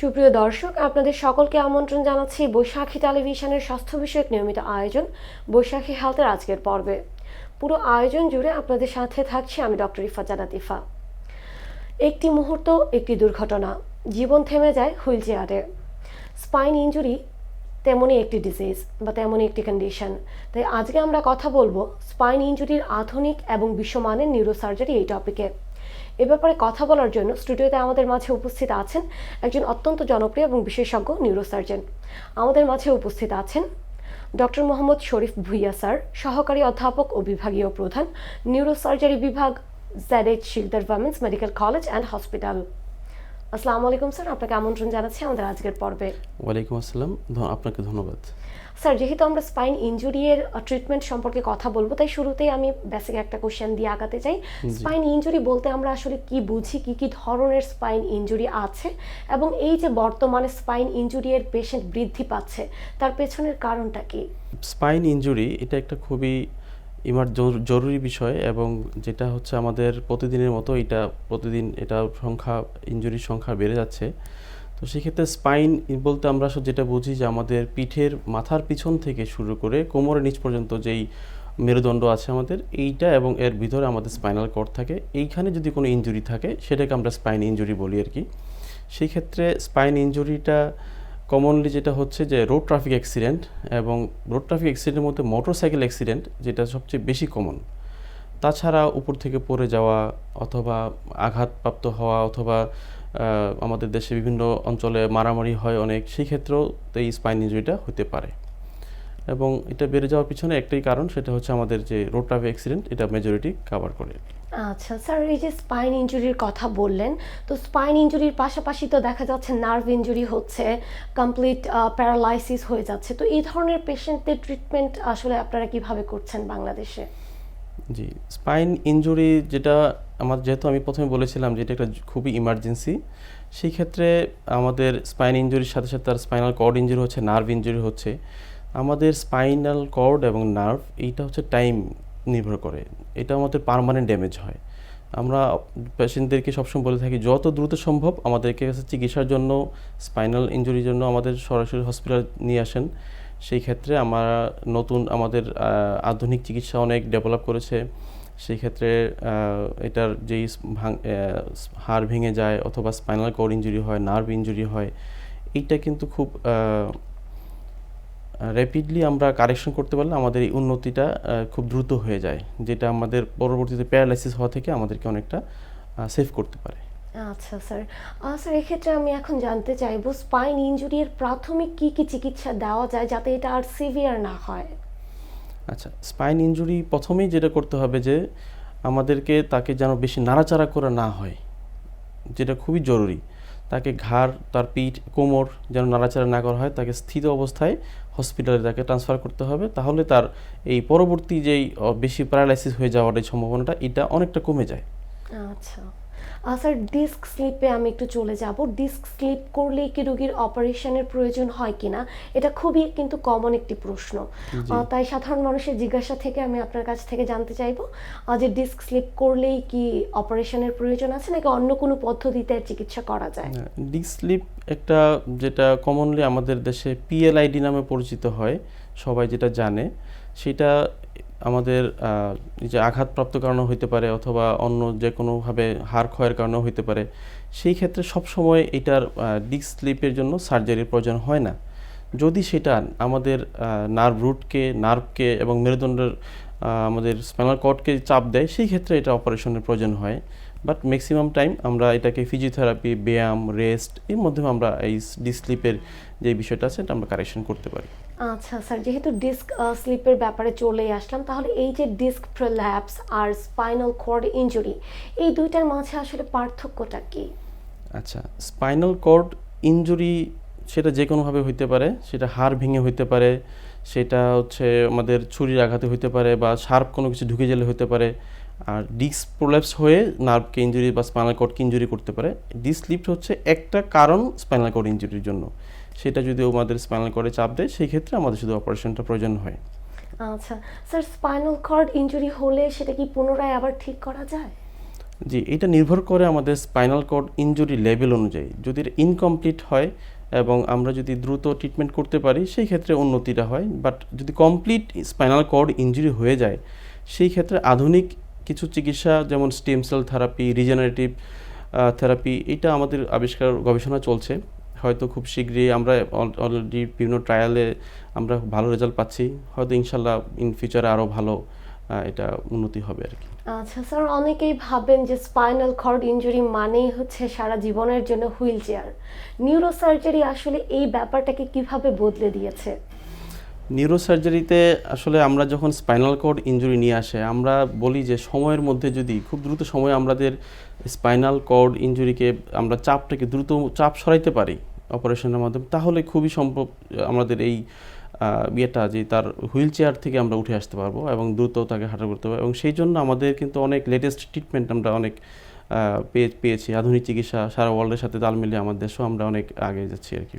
সুপ্রিয় দর্শক, আপনাদের সকলকে আমন্ত্রণ জানাচ্ছি বৈশাখী টেলিভিশনের স্বাস্থ্য বিষয়ক নিয়মিত আয়োজন, বৈশাখী হেলথের আজকের পর্বে। পুরো আয়োজন জুড়ে আপনাদের সাথে থাকছি আমি ডক্টর ইফা জানাত ইফা একটি মুহূর্ত, একটি দুর্ঘটনা, জীবন থেমে যায় হুইল চেয়ারে। স্পাইন ইঞ্জুরি তেমনই একটি ডিজিজ বা তেমনই একটি কন্ডিশন। তাই আজকে আমরা কথা বলব স্পাইন ইঞ্জুরির আধুনিক এবং বিশ্বমানের নিউরোসার্জারি এই টপিকে। এ ব্যাপারে কথা বলার জন্য স্টুডিওতে আমাদের মাঝে উপস্থিত আছেন একজন অত্যন্ত জনপ্রিয় এবং বিশেষজ্ঞ নিউরোসার্জন আমাদের মাঝে উপস্থিত আছেন ডক্টর মোহাম্মদ শরীফ ভুইয়া স্যার, সহকারী অধ্যাপক ও বিভাগীয় প্রধান নিউরোসার্জারি বিভাগ Z Sikdar women's medical college and hospital আসসালামু আলাইকুম স্যার, আপনাকে আমন্ত্রণ জানাচ্ছি আমাদের আজকের পর্বে। ওয়ালাইকুম আসসালাম আপনাকে ধন্যবাদ। স্যার যেহেতু আমরা স্পাইন ইনজুরির ট্রিটমেন্ট সম্পর্কে কথা বলব তাই শুরুতেই আমি বেসিক একটা কোশ্চেন দিয়ে আগাতে চাই। স্পাইন ইনজুরি বলতে আমরা আসলে কি বুঝি কি কি ধরনের স্পাইন ইনজুরি আছে এবং এই যে বর্তমানে স্পাইন ইনজুরির পেশেন্ট বৃদ্ধি পাচ্ছে তার পেছনের কারণটা কি? স্পাইন ইনজুরি এটা একটা খুবই ইমার জরু- জরুরি বিষয় এবং যেটা হচ্ছে আমাদের প্রতিদিনের মতো এটা প্রতিদিন এটা সংখ্যা ইনজুরির সংখ্যা বেড়ে যাচ্ছে। তো সেক্ষেত্রে স্পাইন বলতে আমরা যেটা বুঝি যে আমাদের পিঠের মাথার পিছন থেকে শুরু করে কোমরের নিচ পর্যন্ত যেই মেরুদণ্ড আছে আমাদের, এইটা এবং এর ভিতরে আমাদের স্পাইনাল কর্ড থাকে। এইখানে যদি কোনো ইনজুরি থাকে, সেটাকে আমরা স্পাইন ইনজুরি বলি আর কি। সেই ক্ষেত্রে স্পাইন ইনজুরিটা কমনলি যেটা হচ্ছে যে রোড ট্রাফিক অ্যাক্সিডেন্ট এবং রোড ট্রাফিক অ্যাক্সিডেন্টের মধ্যে মোটরসাইকেল অ্যাক্সিডেন্ট যেটা সবচেয়ে বেশি কমন। তাছাড়া উপর থেকে পড়ে যাওয়া অথবা আঘাতপ্রাপ্ত হওয়া অথবা আমাদের দেশে বিভিন্ন অঞ্চলে মারামারি হয় অনেক, সেই ক্ষেত্রেও এই স্পাইন ইঞ্জুরিটা হতে পারে। এবং এটা বেড়ে যাওয়ার পিছনে একটাই কারণ, সেটা হচ্ছে আমাদের যে রোড ট্রাফিক অ্যাক্সিডেন্ট এটা মেজরিটি কভার করে। আচ্ছা স্যার এই যে স্পাইন ইঞ্জুরির কথা বললেন, তো স্পাইন ইঞ্জুরির পাশাপাশি তো দেখা যাচ্ছে নার্ভ ইঞ্জুরি হচ্ছে কমপ্লিট প্যারালাইসিস হয়ে যাচ্ছে। তো এই ধরনের পেশেন্টদের ট্রিটমেন্ট আসলে আপনারা কীভাবে করছেন বাংলাদেশে? জি স্পাইন ইনজুরি যেটা আমার যেহেতু আমি প্রথমে বলেছিলাম যে এটা একটা খুবই ইমার্জেন্সি সেই ক্ষেত্রে আমাদের স্পাইন ইনজুরির সাথে সাথে তার স্পাইনাল কর্ড ইনজুরি হচ্ছে নার্ভ ইনজুরি হচ্ছে। আমাদের স্পাইনাল কর্ড এবং নার্ভ এইটা হচ্ছে টাইম নির্ভর করে। এটা আমাদের পার্মানেন্ট ড্যামেজ হয়। আমরা পেশেন্টদেরকে সবসময় বলে থাকি, যত দ্রুত সম্ভব আমাদেরকে চিকিৎসার জন্য স্পাইনাল ইনজুরির জন্য আমাদের সরাসরি হসপিটাল নিয়ে আসেন। সেই ক্ষেত্রে আমরা নতুন, আমাদের আধুনিক চিকিৎসা অনেক ডেভেলপ করেছে। সেই ক্ষেত্রে এটার যেই হাড় ভেঙে যায় অথবা স্পাইনাল কর্ড ইঞ্জুরি হয় নার্ভ ইনজুরি হয়, এইটা কিন্তু খুব র্যাপিডলি আমরা কারেকশন করতে পারলে আমাদের এই উন্নতিটা খুব দ্রুত হয়ে যায়, যেটা আমাদের পরবর্তীতে প্যারালাইসিস হওয়া থেকে আমাদেরকে অনেকটা সেভ করতে পারে। আচ্ছা স্যার স্যার এক্ষেত্রে আমি এখন জানতে চাইব স্পাইন ইনজুরির প্রাথমিক কি কি চিকিৎসা দেওয়া যায় যাতে এটা আর সিভিয়ার না হয়? আচ্ছা স্পাইন ইনজুরি প্রথমেই যেটা করতে হবে যে আমাদেরকে তাকে যেন বেশি নাড়াচাড়া করা না হয় যেটা খুবই জরুরি। তাকে ঘাড় তার পিঠ কোমর যেন নাড়াচাড়া না করা হয় তাকে স্থিত অবস্থায় হসপিটালে তাকে ট্রান্সফার করতে হবে। তাহলে তার এই পরবর্তী যেই বেশি প্যারালাইসিস হয়ে যাওয়ার এই সম্ভাবনাটা এটা অনেকটা কমে যায়। আচ্ছা। স্যার ডিস্ক স্লিপে আমি একটু চলে যাব। ডিস্ক স্লিপ করলেই কি রোগীর অপারেশনের প্রয়োজন হয় কিনা এটা খুবই কিন্তু কমন একটি প্রশ্ন। তাই সাধারণ মানুষের জিজ্ঞাসা থেকে আমি আপনার কাছ থেকে জানতে চাইব যে ডিস্ক স্লিপ করলেই কি অপারেশনের প্রয়োজন আছে নাকি অন্য কোনো পদ্ধতিতে চিকিৎসা করা যায়? ডিস্ক স্লিপ একটা যেটা কমনলি আমাদের দেশে পিএলআইডি নামে পরিচিত হয় সবাই যেটা জানে সেটা আমাদের যে আঘাতপ্রাপ্ত কারণে হইতে পারে অথবা অন্য যে কোনোভাবে হাড় ক্ষয়ের কারণেও হইতে পারে, সেই ক্ষেত্রে সবসময় এটার ডিস্ক স্লিপের জন্য সার্জারির প্রয়োজন হয় না। যদি সেটা আমাদের নার্ভ রুটকে নার্ভকে এবং মেরুদণ্ডের আমাদের স্পাইনাল কর্ডকে চাপ দেয়, সেই ক্ষেত্রে এটা অপারেশনের প্রয়োজন হয়। বাট ম্যাক্সিমাম টাইম আমরা এটাকে ফিজিওথেরাপি ব্যায়াম রেস্ট এর মাধ্যমে আমরা এই ডিস্ক স্লিপের যে বিষয়টা আছে, এটা আমরা কারেকশন করতে পারি। আচ্ছা স্যার, যেহেতু ডিস্ক স্লিপের ব্যাপারে চলে আসলাম, তাহলে এই যে ডিস্ক প্রোল্যাপস আর স্পাইনাল কর্ড ইনজুরি এই দুইটার মাঝে আসলে পার্থক্যটা কি? আচ্ছা স্পাইনাল কর্ড ইনজুরি সেটা যে কোনোভাবে হইতে পারে, সেটা হাড় ভেঙে হইতে পারে, সেটা হচ্ছে আমাদের ছুরির আঘাতে হইতে পারে বা শার্প কোনো কিছু ঢুকে গেলে হইতে পারে আর ডিস্ক প্রোল্যাপস হয়ে নার্ভকে ইঞ্জুরি বা স্পাইনাল কর্ডকে ইঞ্জুরি করতে পারে। ডিস্ক লিফট হচ্ছে একটা কারণ স্পাইনাল কর্ড ইঞ্জুরির জন্য। সেটা যদি আমাদের স্পাইনাল কর্ডে চাপ দেয় সেই ক্ষেত্রে আমাদের শুধু অপারেশনটা প্রয়োজন হয়। আচ্ছা স্যার স্পাইনাল কর্ড ইনজুরি হলে সেটা কি পুনরায় আবার ঠিক করা যায়? জি এটা নির্ভর করে আমাদের স্পাইনাল কর্ড ইনজুরি লেভেল অনুযায়ী। যদি ইনকমপ্লিট হয় এবং আমরা যদি দ্রুত ট্রিটমেন্ট করতে পারি সেই ক্ষেত্রে উন্নতিটা হয়। বাট যদি কমপ্লিট স্পাইনাল কর্ড ইনজুরি হয়ে যায় সেই ক্ষেত্রে আধুনিক কিছু চিকিৎসা, যেমন stem cell therapy regenerative therapy এটা আমাদের আবিষ্কার গবেষণা চলছে। হয়তো খুব শীঘ্রই আমরা অলরেডি বিভিন্ন ট্রায়ালে আমরা ভালো রেজাল্ট পাচ্ছি। হয়তো ইনশাল্লাহ ইন ফিউচারে আরও ভালো এটা উন্নতি হবে আর কি। আচ্ছা স্যার, অনেকেই ভাবেন যে স্পাইনাল কর্ড ইনজুরি মানেই হচ্ছে সারা জীবনের জন্য হুইল চেয়ার। নিউরোসার্জারি আসলে এই ব্যাপারটাকে কীভাবে বদলে দিয়েছে? নিউরোসার্জারিতে আসলে আমরা যখন স্পাইনাল কর্ড ইনজুরি নিয়ে আসে, আমরা বলি যে সময়ের মধ্যে যদি, খুব দ্রুত সময়ে আমাদের স্পাইনাল কর্ড ইনজুরিকে আমরা চাপটাকে দ্রুত চাপ সরাইতে পারি অপারেশনের মাধ্যমে, তাহলে খুবই সম্ভব আমাদের এই ইয়েটা যে তার হুইল চেয়ার থেকে আমরা উঠে আসতে পারব এবং দ্রুত তাকে হাঁটা করতে পারব এবং সেই জন্য আমাদের কিন্তু অনেক লেটেস্ট ট্রিটমেন্ট আমরা অনেক পেয়ে পেয়েছি। আধুনিক চিকিৎসা, সারা ওয়ার্ল্ডের সাথে তাল মিলিয়ে আমাদের দেশেও আমরা অনেক আগে যাচ্ছি আর কি।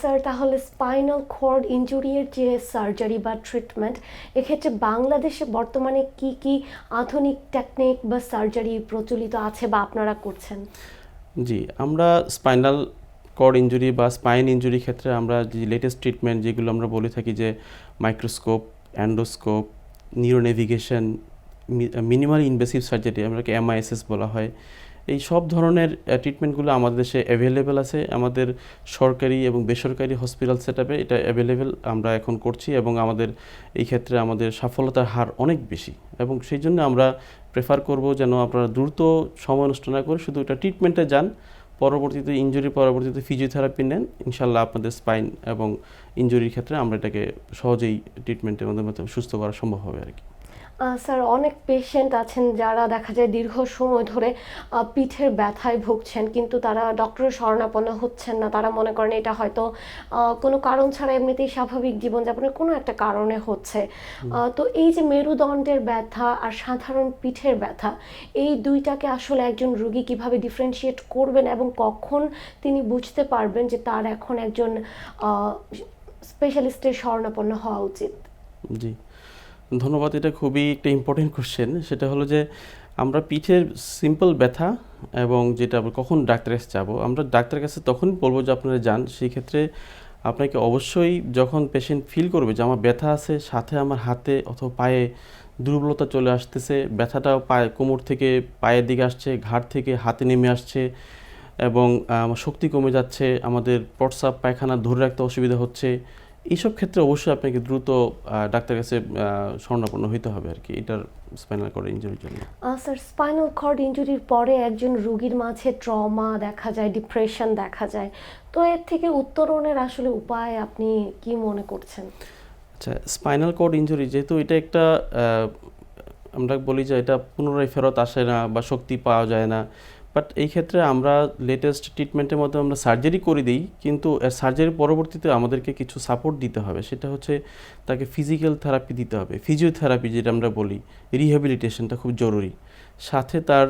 স্যার, তাহলে স্পাইনাল কর্ড ইঞ্জুরির যে সার্জারি বা ট্রিটমেন্ট এক্ষেত্রে বাংলাদেশে বর্তমানে কি কি আধুনিক টেকনিক বা সার্জারি প্রচলিত আছে বা আপনারা করছেন? জি, আমরা স্পাইনাল কর্ড ইনজুরি বা স্পাইন ইনজুরি ক্ষেত্রে আমরা যে লেটেস্ট ট্রিটমেন্ট যেগুলো আমরা বলে থাকি যে microscope endoscope neuronavigation minimal invasive surgery আমরাকে এমআইএসএস বলা হয়। এই সব ধরনের ট্রিটমেন্টগুলো আমাদের দেশে অ্যাভেলেবেল আছে। আমাদের সরকারি এবং বেসরকারি হসপিটাল সেট এটা অ্যাভেলেবেল আমরা এখন করছি এবং আমাদের এই ক্ষেত্রে আমাদের সফলতার হার অনেক বেশি। এবং সেই জন্য আমরা প্রেফার করব যেন আপনারা দ্রুত সময় নষ্ট না করে শুধু এটা ট্রিটমেন্টে যান, পরবর্তীতে ইনজুরি পরবর্তীতে ফিজিওথেরাপি নেন ইনশাল্লাহ আপনাদের স্পাইন এবং ইনজুরির ক্ষেত্রে আমরা এটাকে সহজেই ট্রিটমেন্টের মাধ্যমে সুস্থ করা সম্ভব হবে আর কি স্যার অনেক পেশেন্ট আছেন যারা দেখা যায় দীর্ঘ সময় ধরে পিঠের ব্যথায় ভুগছেন কিন্তু তারা ডক্টরের শরণাপন্ন হচ্ছেন না। তারা মনে করেন এটা হয়তো কোনো কারণ ছাড়া এমনিতেই স্বাভাবিক জীবনযাপনের কোনো একটা কারণে হচ্ছে। তো এই যে মেরুদণ্ডের ব্যথা আর সাধারণ পিঠের ব্যথা এই দুইটাকে আসলে একজন রুগী কীভাবে ডিফারেন্সিয়েট করবেন এবং কখন তিনি বুঝতে পারবেন যে তার এখন একজন স্পেশালিস্টের শরণাপন্ন হওয়া উচিত? জি। ধন্যবাদ, এটা খুবই একটা ইম্পর্টেন্ট কোশ্চেন সেটা হলো যে আমরা পিঠের সিম্পল ব্যথা এবং যেটা কখন ডাক্তারের কাছে যাব, আমরা ডাক্তারের কাছে তখন বলব যে আপনারা যান, সেই ক্ষেত্রে আপনাকে অবশ্যই যখন পেশেন্ট ফিল করবে যে আমার ব্যথা আছে সাথে আমার হাতে অথবা পায়ে দুর্বলতা চলে আসতেছে, ব্যথাটাও পায়ে, কোমর থেকে পায়ের দিকে আসছে, ঘাড় থেকে হাতে নেমে আসছে এবং আমার শক্তি কমে যাচ্ছে, আমাদের পটসাপ পায়খানা ধরে রাখতে অসুবিধা হচ্ছে এইসব ক্ষেত্রে অবশ্যই আপনাকে দ্রুত আহ, ডাক্তারের কাছে শরণাপন্ন হইতে হবে আর কি এটার স্পাইনাল কর্ড ইনজুরির জন্য। স্যার স্পাইনাল কর্ড ইনজুরির পরে একজন রোগীর মাঝে ট্রমা দেখা যায় ডিপ্রেশন দেখা যায়। তো এর থেকে উত্তরণের আসলে উপায় আপনি কি মনে করছেন? আচ্ছা স্পাইনাল কর্ড ইনজুরি যেহেতু এটা একটা আমরা বলি যে এটা পুনরায় ফেরত আসে না বা শক্তি পাওয়া যায় না। বাট এই ক্ষেত্রে আমরা লেটেস্ট ট্রিটমেন্টের মধ্যে আমরা সার্জারি করে দিই, কিন্তু সার্জারির পরবর্তীতে আমাদেরকে কিছু সাপোর্ট দিতে হবে। সেটা হচ্ছে তাকে ফিজিক্যাল থেরাপি দিতে হবে। ফিজিওথেরাপি যেটা আমরা বলি রিহ্যাবিলিটেশনটা খুব জরুরি। সাথে তার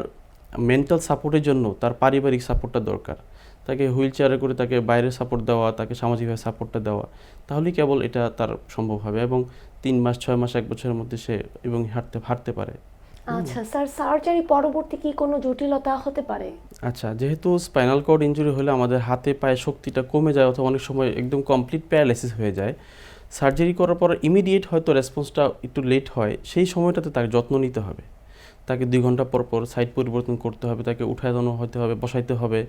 মেন্টাল সাপোর্টের জন্য তার পারিবারিক সাপোর্টটা দরকার। তাকে হুইল চেয়ারে করে তাকে বাইরে সাপোর্ট দেওয়া, তাকে সামাজিকভাবে সাপোর্টটা দেওয়া, তাহলেই কেবল এটা তার সম্ভব হবে এবং তিন মাস, ছয় মাস, এক বছরের মধ্যে সে এবং হাঁটতে হাঁটতে পারে। আচ্ছা স্যার সার্জারি পরবর্তী কি কোনো জটিলতা হতে পারে? আচ্ছা যেহেতু স্পাইনাল কর্ড ইনজুরি হলে আমাদের হাতে পায়ে শক্তিটা কমে যায় অথবা অনেক সময় একদম কমপ্লিট প্যারালাইসিস হয়ে যায় সার্জারি করার পর ইমিডিয়েট হয়তো রেসপন্সটা একটু লেট হয় সেই সময়টাতে তার যত্ন নিতে হবে। তাকে দুই ঘণ্টা পর পর সাইড পরিবর্তন করতে হবে তাকে উঠানো হতে হবে বসাইতে হবে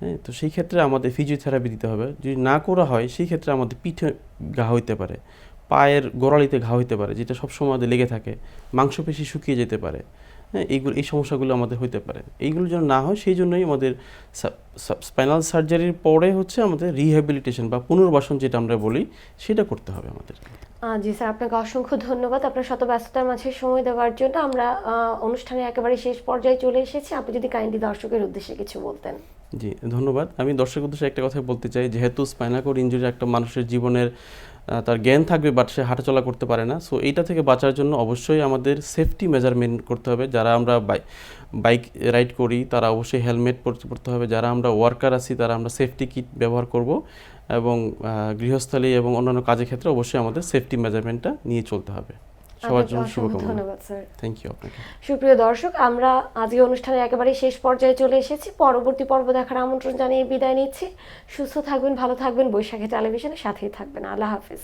হ্যাঁ তো সেই ক্ষেত্রে আমাদের ফিজিওথেরাপি দিতে হবে। যদি না করা হয় সেই ক্ষেত্রে আমাদের পিঠে ঘা হইতে পারে। পায়ের গোড়ালিতে ঘা হইতে পারে যেটা সবসময় আমাদের লেগে থাকে মাংসপেশি শুকিয়ে যেতে পারে হ্যাঁ এইগুলো এই সমস্যাগুলো আমাদের হইতে পারে। এইগুলো যেন না হয় সেই জন্যই আমাদের স্পাইনাল সার্জারির পরে হচ্ছে আমাদের রিহ্যাবিলিটেশন বা পুনর্বাসন যেটা আমরা বলি সেটা করতে হবে আমাদের। জি স্যার আপনাকে অসংখ্য ধন্যবাদ। আপনার শত ব্যস্ততার মাঝে সময় দেওয়ার জন্য আমরা অনুষ্ঠানে একেবারে শেষ পর্যায়ে চলে এসেছি। আপনি যদি কাইন্ডলি দর্শকের উদ্দেশ্যে কিছু বলতেন। জি ধন্যবাদ। আমি দর্শক উদ্দেশ্যে একটা কথা বলতে চাই যেহেতু স্পাইনাল কর্ড ইনজুরি একটা মানুষের জীবনের তার জ্ঞান থাকবে বাট সে হাঁটাচলা করতে পারে না। সো এইটা থেকে বাঁচার জন্য অবশ্যই আমাদের সেফটি মেজারমেন্ট করতে হবে। যারা আমরা বাইক রাইড করি, তারা অবশ্যই হেলমেট পরতে হবে। যারা আমরা ওয়ার্কার আছি, তারা আমরা সেফটি কিট ব্যবহার করব এবং গৃহস্থলী এবং অন্যান্য কাজের ক্ষেত্রে অবশ্যই আমাদের সেফটি মেজারমেন্টটা নিয়ে চলতে হবে। সবার জন্য শুভকামনা। ধন্যবাদ স্যার। থ্যাংক ইউ আপনাকে। সুপ্রিয় দর্শক আমরা আজকে অনুষ্ঠানের একেবারে শেষ পর্যায়ে চলে এসেছি। পরবর্তী পর্ব দেখার আমন্ত্রণ জানিয়ে বিদায় নিচ্ছি। সুস্থ থাকবেন ভালো থাকবেন বৈশাখী টেলিভিশনের সাথেই থাকবেন। আল্লাহ হাফিজ।